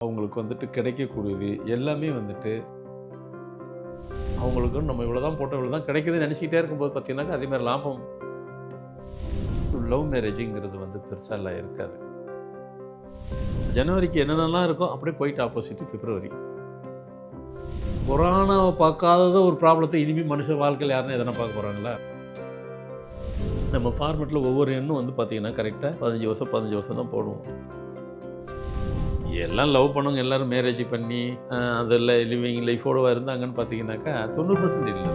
அவங்களுக்கு வந்துட்டு கிடைக்கக்கூடியது எல்லாமே வந்துட்டு அவங்களுக்கு நம்ம இவ்வளோ தான் போட்டோம் இவ்வளோ தான் கிடைக்குதுன்னு நினச்சிக்கிட்டே இருக்கும்போது பார்த்தீங்கன்னாக்கா அதே மாதிரி லாபம். லவ் மேரேஜுங்கிறது வந்து பெருசாலாம் இருக்காது. ஜனவரிக்கு என்னென்னலாம் இருக்கோ அப்படியே போயிட்டு ஆப்போசிட் பிப்ரவரி கொரோனாவை பார்க்காதத ஒரு ப்ராப்ளத்தை இனிமேல் மனுஷ வாழ்க்கையில் யாருன்னா எதனா பார்க்க போகிறாங்களா நம்ம ஃபார்மெட்டில் ஒவ்வொரு எண்ணும் வந்து பார்த்தீங்கன்னா கரெக்டாக பதினஞ்சு வருஷம் பதினஞ்சு வருஷம் தான் போடுவோம். எல்லாம் லவ் பண்ணவங்க எல்லோரும் மேரேஜ் பண்ணி அதெல்லாம் அதில் லிவிங் லைஃபோட இருந்தாங்கன்னு பார்த்தீங்கன்னாக்கா தொண்ணூறு பர்சன்ட் இல்லை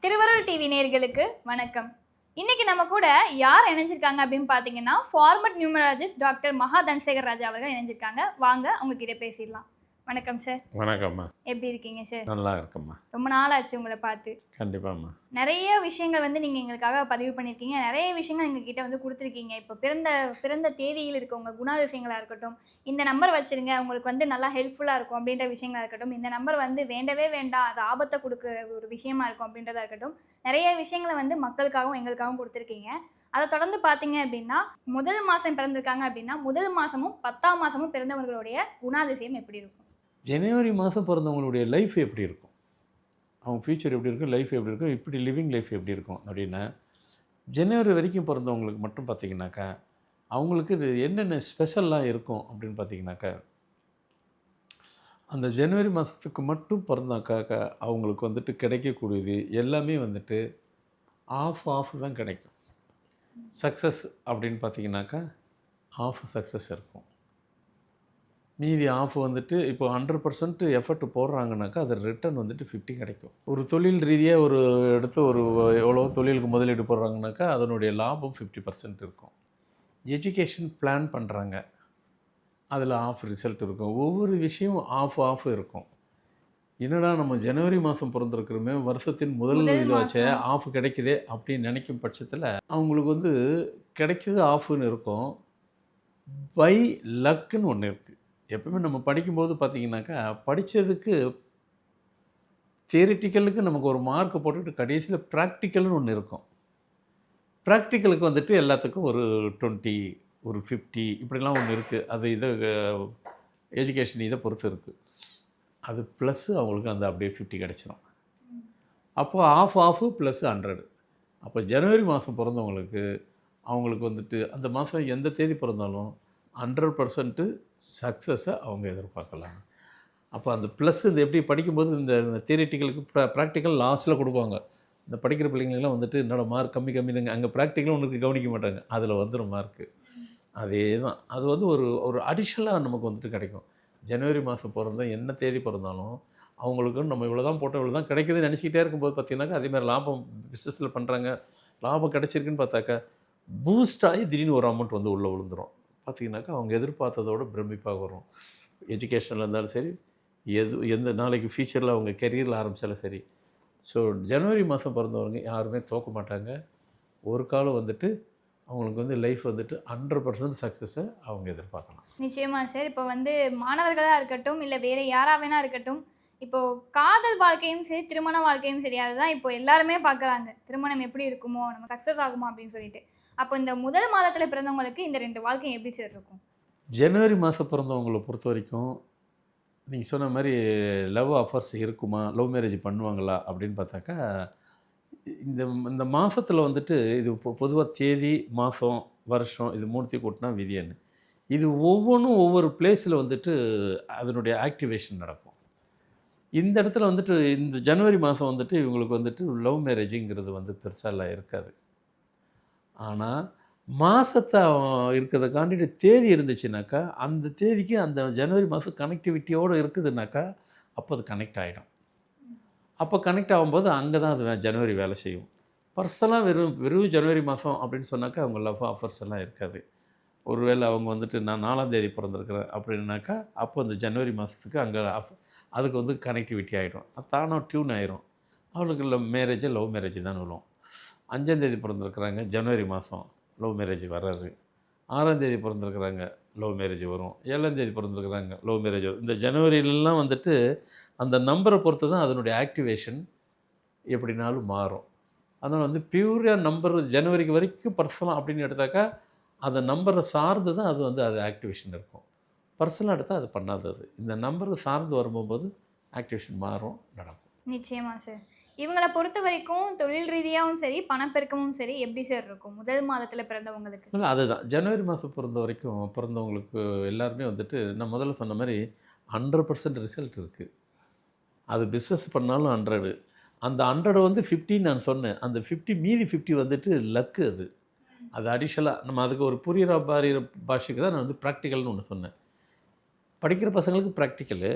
திருவருள் டிவி நேயர்களுக்கு வணக்கம். இன்னைக்கு நம்ம கூட யார் இணைஞ்சிருக்காங்க அப்படின்னு பார்த்தீங்கன்னா ஃபார்மட் நியூமராலஜிஸ்ட் டாக்டர் மகா தன்சேகர் ராஜா அவர்கள் இணைஞ்சிருக்காங்க. வாங்க அவங்க கிட்ட பேசிடலாம். வணக்கம் சார் வணக்கம்மா. எப்படி இருக்கீங்க சார் நல்லா இருக்கம்மா ரொம்ப நாள் ஆச்சு உங்களை பார்த்து. கண்டிப்பாம்மா. நிறைய விஷயங்கள் வந்து நீங்கள் எங்களுக்காக பதிவு பண்ணியிருக்கீங்க. நிறைய விஷயங்கள் எங்ககிட்ட வந்து கொடுத்துருக்கீங்க. இப்போ பிறந்த பிறந்த தேதியில் இருக்கவங்க குணாதிசயங்களாக இருக்கட்டும் இந்த நம்பர் வச்சிருங்க. உங்களுக்கு வந்து நல்லா ஹெல்ப்ஃபுல்லாக இருக்கும் அப்படின்ற விஷயங்களா இருக்கட்டும் இந்த நம்பர் வந்து வேண்டவே வேண்டாம். அது ஆபத்தை கொடுக்குற ஒரு விஷயமா இருக்கும் அப்படின்றதா இருக்கட்டும் நிறைய விஷயங்களை வந்து மக்களுக்காகவும் எங்களுக்காகவும் கொடுத்துருக்கீங்க. அதை தொடர்ந்து பார்த்தீங்க அப்படின்னா முதல் மாதம் பிறந்திருக்காங்க அப்படின்னா முதல் மாதமும் பத்தாம் மாதமும் பிறந்தவங்களுடைய குணாதிசயம் எப்படி இருக்கும்? ஜனவரி மாதம் பிறந்தவங்களுடைய லைஃப் எப்படி இருக்கும்? அவங்க ஃப்யூச்சர் எப்படி இருக்கும்? லைஃப் எப்படி இருக்கும்? இப்படி லிவிங் லைஃப் எப்படி இருக்கும்? அப்படின்னா ஜனவரி வரைக்கும் பிறந்தவங்களுக்கு மட்டும் பார்த்தீங்கன்னாக்கா அவங்களுக்கு இது என்னென்ன ஸ்பெஷல்லாம் இருக்கும் அப்படின்னு பார்த்தீங்கன்னாக்கா அந்த ஜனவரி மாதத்துக்கு மட்டும் பிறந்தாக்காக்கா அவங்களுக்கு வந்துட்டு கிடைக்கக்கூடியது எல்லாமே வந்துட்டு ஆஃப் ஆஃப் தான் கிடைக்கும். சக்ஸஸ் அப்படின்னு பார்த்தீங்கன்னாக்கா ஆஃப் சக்ஸஸ் இருக்கும். மீதி ஆஃப் வந்துட்டு இப்போ ஹண்ட்ரட் பர்சன்ட் எஃபர்ட் போடுறாங்கனாக்கா அது ரிட்டர்ன் வந்துட்டு ஃபிஃப்டி கிடைக்கும். ஒரு தொழில் ரீதியாக ஒரு இடத்து ஒரு எவ்வளோ தொழிலுக்கு முதலீடு போடுறாங்கனாக்கா அதனுடைய லாபம் ஃபிஃப்டி பர்சன்ட் இருக்கும். எஜுகேஷன் பிளான் பண்ணுறாங்க அதில் ஆஃப் ரிசல்ட் இருக்கும். ஒவ்வொரு விஷயமும் ஆஃப் ஆஃப் இருக்கும். என்னடா நம்ம ஜனவரி மாதம் பிறந்திருக்கிறோமே வருஷத்தின் முதல் முதல் இது வச்ச மாசம். ஆஃப் கிடைக்குதே அப்படின்னு நினைக்கும் பட்சத்தில் அவங்களுக்கு வந்து கிடைக்கிது ஆஃப்னு இருக்கும். பை லக்குன்னு ஒன்று இருக்குது எப்பவுமே நம்ம படிக்கும்போது பார்த்தீங்கன்னாக்கா படித்ததுக்கு தியரிட்டிக்கலுக்கு நமக்கு ஒரு மார்க் போட்டுட்டு கடைசியில் ப்ராக்டிக்கல்னு ஒன்று இருக்கும். ப்ராக்டிக்கலுக்கு வந்துட்டு எல்லாத்துக்கும் ஒரு டுவெண்ட்டி ஒரு ஃபிஃப்டி இப்படிலாம் ஒன்று இருக்குது அது இதை எஜுகேஷன் இதை பொறுத்து இருக்குது அது ப்ளஸ்ஸு அவங்களுக்கு அந்த அப்படியே ஃபிஃப்டி கிடச்சிரும். அப்போது ஆஃப் ஆஃபு ப்ளஸ் ஹண்ட்ரடு அப்போ ஜனவரி மாதம் பிறந்தவங்களுக்கு அவங்களுக்கு வந்துட்டு அந்த மாதம் எந்த தேதி பிறந்தாலும் ஹண்ட்ரட் பர்சன்ட்டு சக்ஸஸை அவங்க எதிர்பார்க்கலாம். அப்போ அந்த ப்ளஸ் இது எப்படி படிக்கும்போது இந்த தியரிட்டிக்கலுக்கு ப்ராக்டிக்கல் லாஸ்ட்டில் கொடுப்பாங்க. இந்த படிக்கிற பிள்ளைங்களெலாம் வந்துட்டு என்னோட மார்க் கம்மி கம்மி தாங்க அங்கே ப்ராக்டிக்கலும் உனக்கு கவனிக்க மாட்டாங்க. அதில் வந்துடும் மார்க்கு அதே தான் அது வந்து ஒரு ஒரு அடிஷ்னலாக நமக்கு வந்துட்டு கிடைக்கும். ஜனவரி மாதம் பிறந்த என்ன தேதி பிறந்தாலும் அவங்களுக்கு நம்ம இவ்வளோ தான் போட்டோம் இவ்வளோ தான் கிடைக்குதுன்னு நினச்சிக்கிட்டே இருக்கும்போது பார்த்தீங்கன்னாக்கா அதே மாதிரி லாபம் பிஸ்னஸில் பண்ணுறாங்க லாபம் கிடைச்சிருக்குன்னு பார்த்தாக்கா பூஸ்ட் ஆகி திடீர்னு ஒரு அமௌண்ட் வந்து உள்ளே விழுந்துரும். பார்த்திங்கனாக்கா அவங்க எதிர்பார்த்ததோட பிரமிப்பாக வரும். எஜுகேஷனில் இருந்தாலும் சரி எது எந்த நாளைக்கு ஃபியூச்சரில் அவங்க கெரியரில் ஆரம்பித்தாலும் சரி. ஸோ ஜனவரி மாதம் பிறந்தவங்க யாருமே தோக்க மாட்டாங்க. ஒரு காலம் வந்துட்டு அவங்களுக்கு வந்து லைஃப் வந்துட்டு ஹண்ட்ரட் பர்சன்ட் சக்ஸஸை அவங்க எதிர்பார்க்கலாம். நிச்சயமாக சார் இப்போ வந்து மாணவர்களாக இருக்கட்டும் இல்லை வேறு யாராக வேணா இருக்கட்டும் இப்போது காதல் வாழ்க்கையும் சரி திருமண வாழ்க்கையும் சரி அதுதான் இப்போ எல்லாருமே பார்க்குறாங்க. திருமணம் எப்படி இருக்குமோ நம்ம சக்ஸஸ் ஆகுமா அப்படின்னு சொல்லிட்டு. அப்போ இந்த முதல் மாதத்தில் பிறந்தவங்களுக்கு இந்த ரெண்டு வாழ்க்கையும் எப்படி சார் இருக்கும்? ஜனவரி மாதம் பிறந்தவங்களை பொறுத்த வரைக்கும் நீங்கள் சொன்ன மாதிரி லவ் அஃபர்ஸ் இருக்குமா? லவ் மேரேஜ் பண்ணுவாங்களா? அப்படின்னு பார்த்தாக்கா இந்த இந்த மாதத்தில் வந்துட்டு இது பொதுவாக தேதி மாதம் வருஷம் இது மூணுத்தையும் கூட்டினா விதியன்னு இது ஒவ்வொன்றும் ஒவ்வொரு பிளேஸில் வந்துட்டு அதனுடைய ஆக்டிவேஷன் நடக்கும். இந்த இடத்துல வந்துட்டு இந்த ஜனவரி மாதம் வந்துட்டு இவங்களுக்கு வந்துட்டு லவ் மேரேஜுங்கிறது வந்து பெருசாலாம் இருக்காது. ஆனால் மாதத்தை இருக்கிறத காண்டிட்டு தேதி இருந்துச்சுனாக்கா அந்த தேதிக்கு அந்த ஜனவரி மாதம் கனெக்டிவிட்டியோடு இருக்குதுனாக்கா அப்போ அது கனெக்ட் ஆகிடும் அப்போ கனெக்ட் ஆகும்போது அங்கே தான் அது வே- ஜனவரி வேலை செய்யும். பர்சனலாக வெறும் வெறும் ஜனவரி மாதம் அப்படின்னு சொன்னாக்கா அவங்க லவ் ஆஃபர்ஸ் எல்லாம் இருக்காது. ஒருவேளை அவங்க வந்துட்டு நான் நாலாம் தேதி பிறந்திருக்கிறேன் அப்படின்னாக்கா அப்போ அந்த ஜனவரி மாதத்துக்கு அங்கே அதுக்கு வந்து கனெக்டிவிட்டி ஆகிடும் தானோ டியூன் ஆயிரும். அவளுக்கு மேரேஜ் லவ் மேரேஜ் தான் விழும் அஞ்சாந்தேதி பிறந்திருக்கிறாங்க. ஜனவரி மாதம் லவ் மேரேஜ் வராது ஆறாந்தேதி பிறந்திருக்கிறாங்க லவ் மேரேஜ் வரும். ஏழாந்தேதி பிறந்திருக்கிறாங்க லவ் மேரேஜ் வரும். இந்த ஜனவரியிலலாம் வந்துட்டு அந்த நம்பரை பொறுத்து தான் அதனுடைய ஆக்டிவேஷன் எப்படினாலும் மாறும். அதனால் வந்து பியூராக நம்பர் ஜனவரிக்கு வரைக்கும் பர்சனல் அப்படின்னு எடுத்தாக்கா அந்த நம்பரை சார்ந்து தான் அது வந்து அது ஆக்டிவேஷன் இருக்கும். பர்சனலாக எடுத்தால் அது பண்ணாதது. இந்த நம்பரை சார்ந்து வரும்போது ஆக்டிவேஷன் மாறும் நடக்கும். நிச்சயமாக சார் இவங்களை பொறுத்த வரைக்கும் தொழில் ரீதியாகவும் சரி பணப்பெருக்கமும் சரி எப்படி சார் இருக்கும்? முதல் மாதத்தில் பிறந்தவங்களுக்கு. இல்லை அதுதான். ஜனவரி மாதம் பிறந்த வரைக்கும் பிறந்தவங்களுக்கு எல்லாருமே வந்துட்டு நான் முதல்ல சொன்ன மாதிரி ஹண்ட்ரட் பர்சன்ட் ரிசல்ட் இருக்குது அது பிஸ்னஸ் பண்ணாலும் ஹண்ட்ரடு அந்த ஹண்ட்ரடு வந்து 50 நான் சொன்னேன். அந்த ஃபிஃப்டி மீதி ஃபிஃப்டி வந்துட்டு லக்கு அது. அது அடிஷனலாக நம்ம அதுக்கு ஒரு புரியிற மாதிரி பாஷைக்கு தான் நான் வந்து ப்ராக்டிக்கல்னு ஒன்று சொன்னேன். படிக்கிற பசங்களுக்கு ப்ராக்டிக்கலு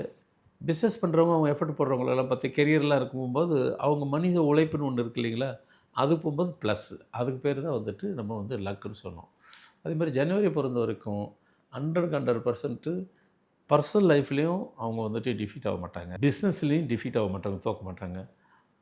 பிஸ்னஸ் பண்ணுறவங்க அவங்க எஃபர்ட் போடுறவங்களெல்லாம் பார்த்து கெரியர்லாம் இருக்கும்போது அவங்க மனித உழைப்புன்னு ஒன்று இருக்கு இல்லைங்களா? அது போகும்போது ப்ளஸ் அதுக்கு பேர் தான் வந்துட்டு நம்ம வந்து லக்குன்னு சொன்னோம் அதே மாதிரி ஜனவரி பிறந்த வரைக்கும் ஹண்ட்ரட் ஹண்ட்ரட் பர்சன்ட்டு பர்சனல் லைஃப்லேயும் அவங்க வந்துட்டு டிஃபீட் ஆக மாட்டாங்க. பிஸ்னஸ்லேயும் டிஃபீட் ஆக மாட்டாங்க தோக்க மாட்டாங்க.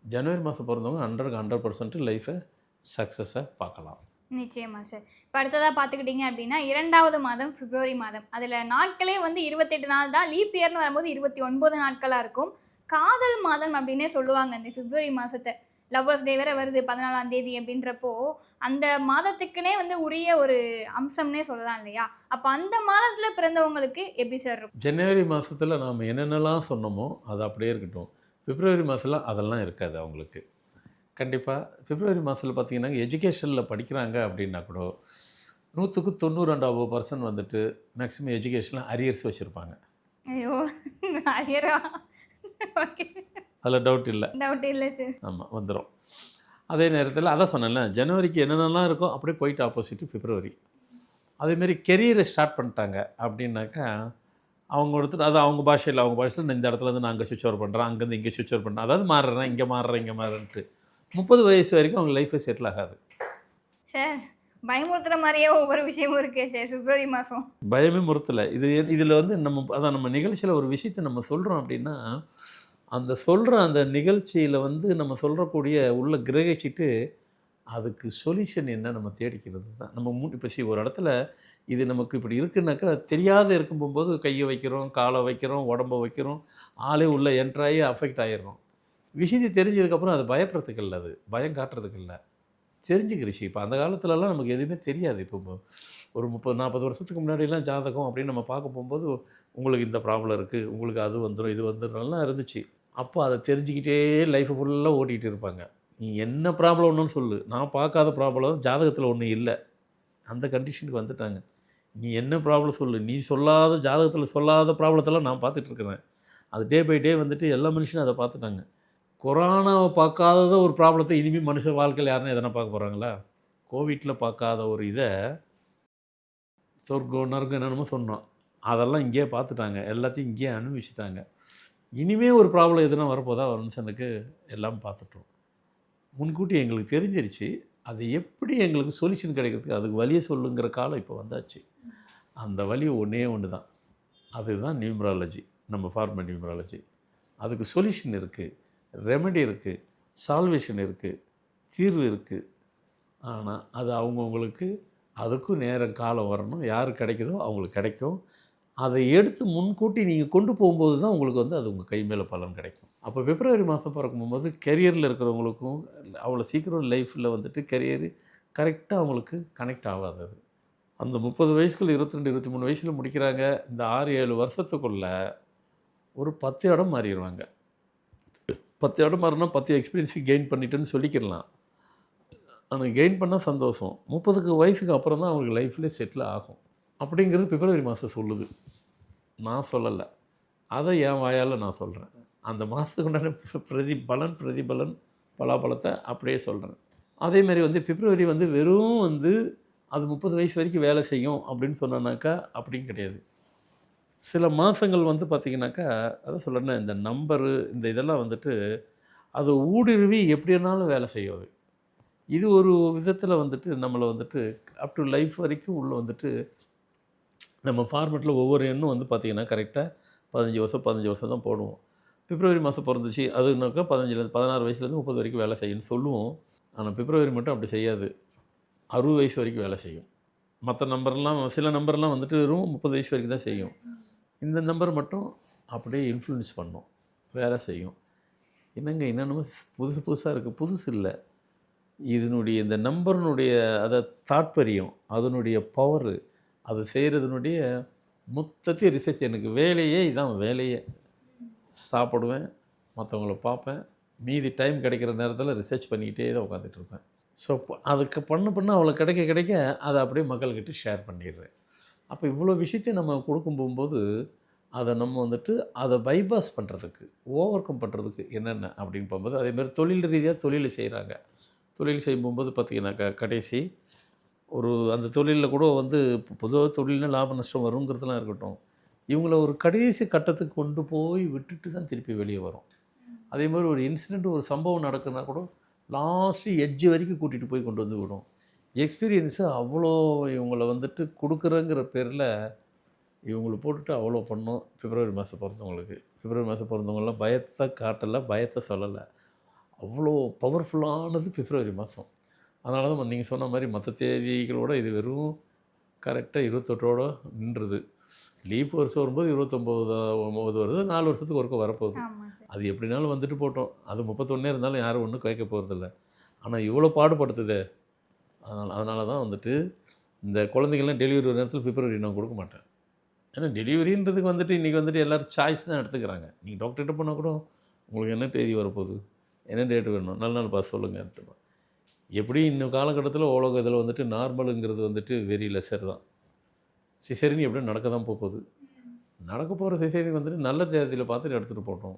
ஜனவரி மாதம் பிறந்தவங்க ஹண்ட்ரட் ஹண்ட்ரட் பர்சன்ட் லைஃபை சக்ஸஸாக பார்க்கலாம். நிச்சயமா சார் இப்போ அடுத்ததாக பார்த்துக்கிட்டிங்க அப்படின்னா இரண்டாவது மாதம் பிப்ரவரி மாதம். அதில் நாட்களே வந்து இருபத்தெட்டு நாள் தான். லீப் இயர்னு வரும்போது இருபத்தி ஒன்பது நாட்களாக இருக்கும். காதல் மாதம் அப்படின்னே சொல்லுவாங்க இந்த பிப்ரவரி மாதத்தை லவ்வர்ஸ் டே வேற வருது பதினாலாம் தேதி அப்படின்றப்போ அந்த மாதத்துக்குனே வந்து உரிய ஒரு அம்சம்னே சொல்லலாம் இல்லையா? அப்போ அந்த மாதத்தில் பிறந்தவங்களுக்கு எப்படி சார் இருக்கும்? ஜனவரி மாதத்தில் நாம் என்னென்னலாம் சொன்னோமோ அது அப்படியே இருக்கட்டும். பிப்ரவரி மாதத்தில் அதெல்லாம் இருக்காது அவங்களுக்கு. கண்டிப்பாக பிப்ரவரி மாதத்தில் பார்த்தீங்கன்னா எஜுகேஷனில் படிக்கிறாங்க அப்படின்னா கூட நூற்றுக்கு தொண்ணூறு ரெண்டாவது பர்சன்ட் வந்துட்டு மேக்ஸிமம் எஜுகேஷனில் அரியர்ஸ் வச்சுருப்பாங்க. ஐயோ ஐயரா ஓகே அதில் டவுட் இல்லை. டவுட் இல்லை சார் ஆமாம் வந்துடும் அதே நேரத்தில் அதான் சொன்னேன்ல ஜனவரிக்கு என்னென்னலாம் இருக்கோ அப்படியே போயிட்டு ஆப்போசிட்டு பிப்ரவரி. அதேமாரி கெரியரை ஸ்டார்ட் பண்ணிட்டாங்க அப்படின்னாக்கா அவங்க ஒருத்தர் அது அவங்க பாஷையில் அவங்க பாஷையில் இந்த இடத்துல இருந்து நான் அங்கே சுவிச் ஓவர் பண்ணுறேன் அங்கேருந்து இங்கே சுவிச் ஓவர் பண்ணுறேன் அதாவது மாறுறேன் இங்கே மாறுறேன் இங்கே மாறுறேன்ட்டு. முப்பது வயசு வரைக்கும் அவங்க லைஃபை செட்டில் ஆகாது. சார் பயமுறுத்துற மாதிரியே ஒவ்வொரு விஷயமும் இருக்கே சார் பிப்ரவரி மாதம் பயமே முறுத்தலை. இது இதில் வந்து நம்ம அதான் நம்ம நிகழ்ச்சியில் ஒரு விஷயத்தை நம்ம சொல்கிறோம் அப்படின்னா அந்த சொல்கிற அந்த நிகழ்ச்சியில் வந்து நம்ம சொல்கிறக்கூடிய உள்ள கிரகிச்சிட்டு அதுக்கு சொல்யூஷன் என்ன நம்ம தேடிக்கிறது தான். நம்ம மூ இப்போ சி ஒரு இடத்துல இது நமக்கு இப்படி இருக்குன்னாக்கா தெரியாத இருக்கும் போகும்போது கையை வைக்கிறோம் காலை வைக்கிறோம் உடம்ப வைக்கிறோம் ஆளே உள்ளே என்ட்ராகி அஃபெக்ட் ஆகிடுறோம் விஷயத்தை தெரிஞ்சதுக்கப்புறம் அது பயப்படுறதுக்கு இல்லை அது. பயம் காட்டுறதுக்கு இல்லை தெரிஞ்சுக்கிருச்சு இப்போ அந்த காலத்துலலாம் நமக்கு எதுவுமே தெரியாது. இப்போ ஒரு முப்பது நாற்பது வருஷத்துக்கு முன்னாடிலாம் ஜாதகம் அப்படின்னு நம்ம பார்க்க போகும்போது உங்களுக்கு இந்த ப்ராப்ளம் இருக்குது உங்களுக்கு அது வந்துடும் இது வந்துடும்லாம் இருந்துச்சு. அப்போ அதை தெரிஞ்சுக்கிட்டே லைஃப்பை ஃபுல்லாக ஓட்டிகிட்டு இருப்பாங்க. நீ என்ன ப்ராப்ளம் ஒன்றுன்னு சொல்லு. நான் பார்க்காத ப்ராப்ளம் ஜாதகத்தில் ஒன்றும் இல்லை. அந்த கண்டிஷனுக்கு வந்துட்டாங்க. நீ என்ன ப்ராப்ளம் சொல்லு. நீ சொல்லாத ஜாதகத்தில் சொல்லாத ப்ராப்ளத்தெல்லாம் நான் பார்த்துட்ருக்குறேன் அது டே பை டே வந்துட்டு எல்லா மனுஷனும் அதை பார்த்துட்டாங்க. கொரோனாவை பார்க்காதத ஒரு ப்ராப்ளத்தை இனிமேல் மனுஷ வாழ்க்கையில் யாருன்னு எதனா பார்க்க போகிறாங்களா கோவிட்டில் பார்க்காத ஒரு இதை சொர்க்கம் நறுக்கம் என்னென்னமோ சொன்னோம். அதெல்லாம் இங்கேயே பார்த்துட்டாங்க. எல்லாத்தையும் இங்கேயே அனுபவிச்சுட்டாங்க. இனிமே ஒரு ப்ராப்ளம் எதுனா வரப்போதா ஒரு மனுஷனுக்கு எல்லாம் பார்த்துட்டோம். முன்கூட்டி எங்களுக்கு தெரிஞ்சிருச்சு. அது எப்படி எங்களுக்கு சொல்யூஷன் கிடைக்கிறதுக்கு அதுக்கு வழியை சொல்லுங்கிற காலம் இப்போ வந்தாச்சு. அந்த வழி ஒன்றே ஒன்று தான் அதுதான் நியூமராலஜி. நம்ம ஃபார்மல் நியூமராலஜி. அதுக்கு சொல்யூஷன் இருக்குது ரெமெடி இருக்குது சால்வேஷன் இருக்குது தீர்வு இருக்குது ஆனால் அது அவங்கவுங்களுக்கு அதுக்கும் நேரம் காலம் வரணும். யார் கிடைக்குதோ அவங்களுக்கு கிடைக்கும். அதை எடுத்து முன்கூட்டி நீங்கள் கொண்டு போகும்போது தான் உங்களுக்கு வந்து அது உங்கள் கை மேலே பலன் கிடைக்கும். அப்போ பிப்ரவரி மாதம் பிறக்கும்போது கெரியரில் இருக்கிறவங்களுக்கும் அவ்வளோ சீக்கிரம் லைஃப்பில் வந்துட்டு கெரியர் கரெக்டாக அவங்களுக்கு கனெக்ட் ஆகாது அது அந்த முப்பது வயசுக்குள்ள இருபத்திரெண்டு இருபத்தி மூணு வயசில் முடிக்கிறாங்க. இந்த ஆறு ஏழு வருஷத்துக்குள்ளே ஒரு பத்து இடம் மாறிடுவாங்க பத்து இடம் மாறினா பத்து எக்ஸ்பீரியன்ஸு கெயின் பண்ணிட்டேன்னு சொல்லிக்கிடலாம். ஆனால் கெயின் பண்ணால் சந்தோஷம். முப்பதுக்கு வயசுக்கு அப்புறம் தான் அவங்களுக்கு லைஃப்லேயே செட்டில் ஆகும். அப்படிங்கிறது பிப்ரவரி மாதம் சொல்லுது. நான் சொல்லலை. அதை என் வாயால் நான் சொல்கிறேன் அந்த மாதத்துக்கு உண்டான பிரதிபலன் பிரதிபலன் பலாபலத்தை அப்படியே சொல்கிறேன் அதேமாதிரி வந்து பிப்ரவரி வந்து வெறும் வந்து அது முப்பது வயசு வரைக்கும் வேலை செய்யும் அப்படின்னு சொன்னோன்னாக்கா அப்படின்னு கிடையாது. சில மாதங்கள் வந்து பார்த்திங்கனாக்கா அதை சொல்லணும் இந்த நம்பரு இந்த இதெல்லாம் வந்துட்டு அது ஊடுருவி எப்படினாலும் வேலை செய்யும் அது. இது ஒரு விதத்தில் வந்துட்டு நம்மளை வந்துட்டு அப் டு லைஃப் வரைக்கும் உள்ளே வந்துட்டு நம்ம ஃபார்மெட்டில் ஒவ்வொரு எண்ணும் வந்து பார்த்திங்கன்னா கரெக்டாக பதினஞ்சு வருஷம் பதினஞ்சு வருஷம் தான் போடுவோம். பிப்ரவரி மாதம் பிறந்துச்சு அதுனாக்கா பதினஞ்சுலேருந்து பதினாறு வயசுலேருந்து முப்பது வரைக்கும் வேலை செய்யும்னு சொல்லுவோம். ஆனால் பிப்ரவரி மட்டும் அப்படி செய்யாது. அறுபது வயசு வரைக்கும் வேலை செய்யும். மற்ற நம்பர்லாம் சில நம்பர்லாம் வந்துட்டு வெறும் முப்பது வயசு வரைக்கும் தான் செய்யும். இந்த நம்பர் மட்டும் அப்படியே இன்ஃப்ளூயன்ஸ் பண்ணும். வேலை செய்யும். என்னங்க என்னென்னமோ புதுசு புதுசாக இருக்குது புதுசு இல்லை. இதனுடைய இந்த நம்பர்னுடைய அதை தாற்பயம் அதனுடைய பவரு அது செய்கிறதுனுடைய மொத்தத்தையும் ரிசர்ச் எனக்கு வேலையே இதான் வேலையே. சாப்பிடுவேன் மற்றவங்கள பார்ப்பேன். மீதி டைம் கிடைக்கிற நேரத்தில் ரிசர்ச் பண்ணிக்கிட்டே தான் உட்காந்துட்டு இருப்பேன். ஸோ அதுக்கு பண்ண பண்ண அவ்வளோ கிடைக்க கிடைக்க அதை அப்படியே மக்கள்கிட்ட ஷேர் பண்ணிடுறேன். அப்போ இவ்வளோ விஷயத்தையும் நம்ம கொடுக்கும் போகும்போது அதை நம்ம வந்துட்டு அதை பைபாஸ் பண்ணுறதுக்கு ஓவர் கம் பண்ணுறதுக்கு என்னென்ன அப்படின்னு போகும்போது அதேமாதிரி தொழில் ரீதியாக தொழில் செய்கிறாங்க தொழில் செய்யும் போகும்போது பார்த்திங்கனாக்கா கடைசி ஒரு அந்த தொழிலில் கூட வந்து பொதுவாக தொழில்னா லாப நஷ்டம் வருங்கிறதுலாம் இருக்கட்டும் இவங்கள ஒரு கடைசி கட்டத்துக்கு கொண்டு போய் விட்டுட்டு தான் திருப்பி வெளியே வரும். அதே மாதிரி ஒரு இன்சிடெண்ட் ஒரு சம்பவம் நடக்குதுன்னா கூட லாஸ்ட்டு எட்ஜ் வரைக்கும் கூட்டிகிட்டு போய் கொண்டு வந்து விடும். எக்ஸ்பீரியன்ஸு அவ்வளோ இவங்களை வந்துட்டு கொடுக்குறங்கிற பேரில் இவங்களை போட்டுட்டு அவ்வளோ பண்ணோம். பிப்ரவரி மாதம் பிறந்தவங்களுக்கு. பிப்ரவரி மாதம் பிறந்தவங்களாம் பயத்தை காட்டலை பயத்தை சொல்லலை. அவ்வளோ பவர்ஃபுல்லானது பிப்ரவரி மாதம் அதனால தான் நீங்கள் சொன்ன மாதிரி மற்ற தேதிகளோட இது வெறும் கரெக்டாக இருபத்தெட்டோட நின்றுது. லீப் வருஷம் வரும்போது இருபத்தொம்போது ஒம்பது வருது நாலு வருஷத்துக்கு ஒருக்க வரப்போகுது. அது எப்படினாலும் வந்துட்டு போட்டோம். அது முப்பத்தொன்னே இருந்தாலும் யாரும் ஒன்றும் கேட்க போகிறதில்ல ஆனால் இவ்வளோ பாடுபடுத்துதே. அதனால் அதனால தான் வந்துட்டு இந்த குழந்தைகள்லாம் டெலிவரி ஒரு நேரத்தில் பிப்ரவரி நான் கொடுக்க மாட்டேன். ஏன்னா டெலிவரின்றதுக்கு வந்துட்டு இன்றைக்கி வந்துட்டு எல்லோரும் சாய்ஸ் தான் எடுத்துக்கிறாங்க. நீங்கள் டாக்டர்கிட்ட போனால் கூட உங்களுக்கு என்ன தேதி வரப்போகுது? என்ன டேட் வேணும்? நல்ல நாள் பார்த்து சொல்லுங்கள் எப்படி இன்னும் காலகட்டத்தில் உலக இதில் வந்துட்டு நார்மலுங்கிறது வந்துட்டு வெரி லெஸர் தான். சிசேரினி எப்படியும் நடக்க தான் போகுது. நடக்க போகிற சிசேரினி வந்துட்டு நல்ல தேதியில் பார்த்துட்டு எடுத்துகிட்டு போட்டோம்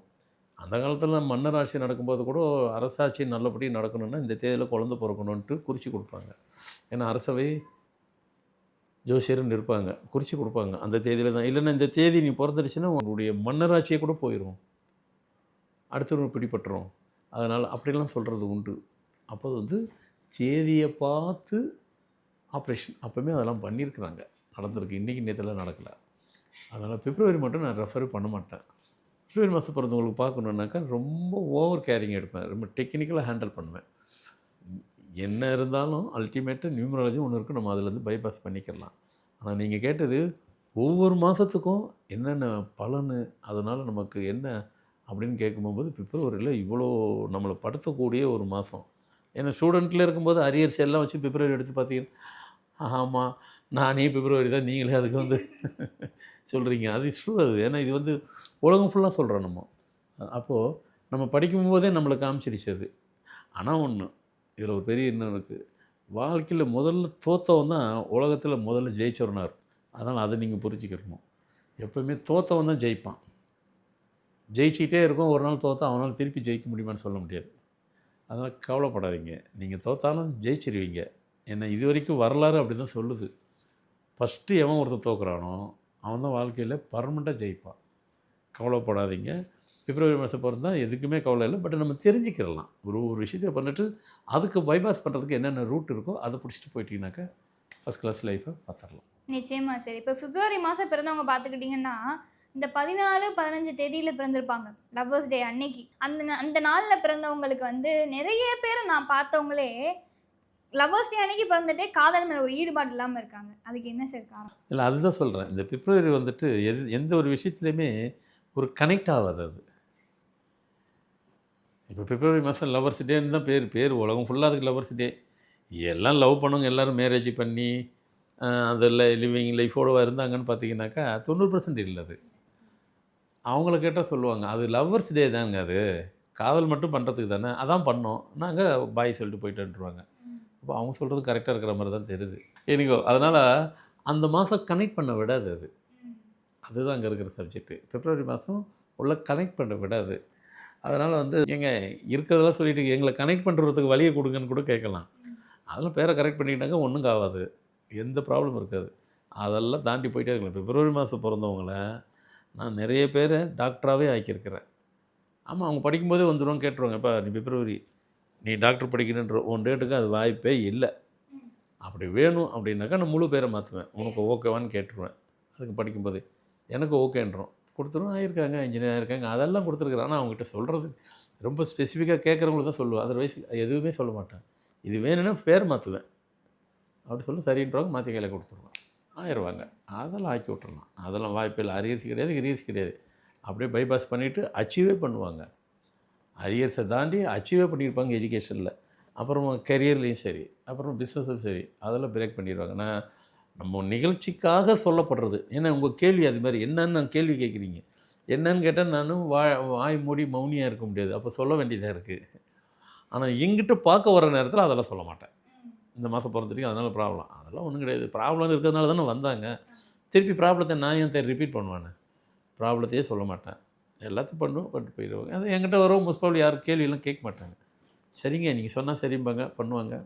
அந்த காலத்தில் மன்னர் ஆட்சி நடக்கும்போது கூட அரசாட்சி நல்லபடி நடக்கணும்னா இந்த தேதியில் குழந்த பிறக்கணுன்ட்டு குறித்து கொடுப்பாங்க. ஏன்னா அரசவை ஜோசியர்னு இருப்பாங்க குறித்து கொடுப்பாங்க. அந்த தேதியில் தான். இல்லைன்னா இந்த தேதி நீ பிறந்துடுச்சுன்னா உங்களுடைய மன்னராட்சியே கூட போயிடும் அடுத்தவங்க பிடிபட்டுரும். அதனால் அப்படிலாம் சொல்கிறது உண்டு. அப்போது வந்து தேதியை பார்த்து ஆப்ரேஷன். அப்போவுமே அதெல்லாம் பண்ணியிருக்கிறாங்க. நடந்திருக்கு. இன்றைக்கி நேற்றுலாம் நடக்கலை. அதனால் பிப்ரவரி மட்டும் நான் ரெஃபர் பண்ண மாட்டேன். பிப்ரவரி மாதம் பிறந்தவங்களுக்கு பார்க்கணுன்னாக்கா ரொம்ப ஓவர் கேரிங் எடுப்பேன். ரொம்ப டெக்னிக்கலாக ஹேண்டில் பண்ணுவேன். என்ன இருந்தாலும் அல்டிமேட்டாக நியூமராலஜி ஒன்று இருக்குது நம்ம அதிலேருந்து பைபாஸ் பண்ணிக்கலாம் ஆனால் நீங்கள் கேட்டது ஒவ்வொரு மாதத்துக்கும் என்னென்ன பலன் அதனால் நமக்கு என்ன அப்படின்னு கேட்கும்போது பிப்ரவரியில் இவ்வளோ நம்மளை படுத்தக்கூடிய ஒரு மாதம் ஏன்னா ஸ்டூடெண்ட்டில் இருக்கும்போது அரியர்ஸ் எல்லாம் வச்சு பிப்ரவரி எடுத்து பார்த்தீங்கன்னா ஆமாம் நானே பிப்ரவரி தான் நீங்களே அதுக்கு வந்து சொல்கிறீங்க அது இஷ்யூ அது. ஏன்னா இது வந்து உலகம் ஃபுல்லாக சொல்கிறோம் நம்ம. அப்போது நம்ம படிக்கும்போதே நம்மளை காமிச்சிருச்சு அது. ஆனால் ஒன்று இதில் ஒரு பெரிய இன்னும் இருக்குது வாழ்க்கையில் முதல்ல தோத்தவன் தான் உலகத்தில் முதல்ல ஜெயிச்சவனார் அதனால் அதை நீங்கள் புரிஞ்சுக்கிடணும் எப்போவுமே தோத்தவன் தான் ஜெயிப்பான். ஜெயிச்சிக்கிட்டே இருக்கும் ஒரு நாள் தோத்தா அவனால் திருப்பி ஜெயிக்க முடியுமான்னு சொல்ல முடியாது. அதனால் கவலைப்படாதீங்க. நீங்கள் தோத்தாலும் ஜெயிச்சிருவீங்க. என்ன இது வரைக்கும் வரலாறு அப்படி தான் சொல்லுது. ஃபஸ்ட்டு எவன் ஒருத்தர் தோக்குறானோ அவன் தான் வாழ்க்கையில் பர்மனெண்ட்டாக ஜெயிப்பான். கவலைப்படாதீங்க. பிப்ரவரி மாதம் பிறந்தா எதுக்குமே கவலை இல்லை. பட் நம்ம தெரிஞ்சுக்கிறலாம் ஒரு ஒரு விஷயத்தை பண்ணிட்டு அதுக்கு பைபாஸ் பண்ணுறதுக்கு என்னென்ன ரூட் இருக்கோ அதை பிடிச்சிட்டு போயிட்டீங்கன்னாக்கா ஃபஸ்ட் கிளாஸ் லைஃப்பை பார்த்துடலாம். நிச்சயமா சரி இப்போ பிப்ரவரி மாதம் பிறந்தவங்க பார்த்துக்கிட்டிங்கன்னா இந்த பதினாலு பதினஞ்சு தேதியில் பிறந்திருப்பாங்க. லவ்வர்ஸ் டே அன்னைக்கு. அந்த அந்த நாளில் பிறந்தவங்களுக்கு வந்து நிறைய பேர் நான் பார்த்தவங்களே லவ்வர்ஸ் டே அன்னைக்கு பிறந்துட்டே காதல் மேலே ஒரு ஈடுபாடு இல்லாமல் இருக்காங்க. அதுக்கு என்ன சார் காரணம்? இல்லை அதுதான் சொல்கிறேன் இந்த பிப்ரவரி வந்துட்டு எது எந்த ஒரு விஷயத்துலையுமே ஒரு கனெக்ட் ஆகாது அது. இப்போ பிப்ரவரி மாதம் லவர்ஸ் டேன்னு தான் பேர் பேர் உலகம் ஃபுல்லாக அதுக்கு லவர்ஸ் டே எல்லாம் லவ் பண்ணுங்க எல்லோரும் மேரேஜ் பண்ணி அதில் லிவிங் லைஃபோட இருந்தாங்கன்னு பார்த்தீங்கன்னாக்கா தொண்ணூறு பர்சன்ட் இல்லை அது. அவங்கள கேட்டால் சொல்லுவாங்க அது லவ்வர்ஸ் டே தாங்க அது. காதல் மட்டும் பண்ணுறதுக்கு தானே அதான் பண்ணோம். நாங்கள் பாய் சொல்லிட்டு போயிட்டுருவாங்க அப்போ அவங்க சொல்கிறது கரெக்டாக இருக்கிற மாதிரி தான் தெரியுது. எனக்கோ அதனால் அந்த மாதம் கனெக்ட் பண்ண விடாது அது. அதுதான் அங்கே இருக்கிற சப்ஜெக்ட்டு பிப்ரவரி மாதம் உள்ள கனெக்ட் பண்ண விடாது. அதனால் வந்து எங்க இருக்கிறதெல்லாம் சொல்லிட்டு எங்களை கனெக்ட் பண்ணுறதுக்கு வழியை கொடுங்கன்னு கூட கேட்கலாம். அதெல்லாம் பேரை கரெக்ட் பண்ணிக்கிட்டாங்க ஒன்றும் ஆகாது. எந்த ப்ராப்ளம் இருக்காது. அதெல்லாம் தாண்டி போயிட்டே இருக்கலாம் பிப்ரவரி மாதம் பிறந்தவங்கள நான் நிறைய பேரை டாக்டராகவே ஆக்கியிருக்கிறேன். ஆமாம் அவங்க படிக்கும்போதே வந்துடுவோம் கேட்டுருவாங்க. இப்போ நீ பிப்ரவரி நீ டாக்டர் படிக்கணுன்ற உன் டேட்டுக்கு அது வாய்ப்பே இல்லை. அப்படி வேணும் அப்படின்னாக்கா நான் முழு பேரை மாற்றுவேன் உனக்கு ஓகேவான்னு கேட்டுருவேன். அதுக்கு படிக்கும்போதே. எனக்கு ஓகேன்றோம். கொடுத்துரும் ஆயிருக்காங்க இன்ஜினியர் இருக்காங்க அதெல்லாம் கொடுத்துருக்குறேன். ஆனால் அவங்ககிட்ட சொல்கிறது ரொம்ப ஸ்பெசிஃபிக்காக கேட்குறவங்களுக்கு தான் சொல்லுவேன். அதர்வைஸ் எதுவுமே சொல்ல மாட்டேன். இது வேணும்னா பேர் மாற்றுவேன் அப்படி சொல்லி சரின்றவங்க மாற்றி கையில் கொடுத்துருவேன். ஆயிடுவாங்க அதெல்லாம் ஆக்கி விட்டுறலாம். அதெல்லாம் வாய்ப்பில்லை. அரியர்ஸ் கிடையாது கிரியர்ஸ் கிடையாது. அப்படியே பைபாஸ் பண்ணிவிட்டு அச்சீவே பண்ணுவாங்க. அரியர்ஸை தாண்டி அச்சீவே பண்ணியிருப்பாங்க எஜுகேஷனில் அப்புறமா கெரியர்லேயும் சரி. அப்புறம் பிஸ்னஸும் சரி. அதெல்லாம் பிரேக் பண்ணிடுவாங்க. நான் நம்ம நிகழ்ச்சிக்காக சொல்லப்படுறது. ஏன்னா உங்கள் கேள்வி அது மாதிரி என்னன்னு நான் கேள்வி கேட்குறீங்க? என்னன்னு கேட்டால் நானும் வா வாய் மூடி மௌனியாக இருக்க முடியாது. அப்போ சொல்ல வேண்டியதாக இருக்குது ஆனால் எங்கிட்ட பார்க்க வர நேரத்தில் அதெல்லாம் சொல்ல மாட்டேன். இந்த மாதம் பிறந்துட்டு அதனால் ப்ராப்ளம் அதெல்லாம் ஒன்றும் கிடையாது. ப்ராப்ளம் இருக்கிறதுனால தானே வந்தாங்க. திருப்பி ப்ராப்ளத்தை நான் ஏன் ரிப்பீட் பண்ணுவானே? ப்ராப்ளத்தையே சொல்ல மாட்டேன். எல்லாத்தையும் பண்ணுவோம் பட்டு போயிடுவாங்க. அது என்கிட்ட வரவும் முஸ்பாவில் யாரும் கேள்வியெல்லாம் கேட்க மாட்டாங்க. சரிங்க நீங்கள் சொன்னால் சரிம்பாங்க பண்ணுவாங்க.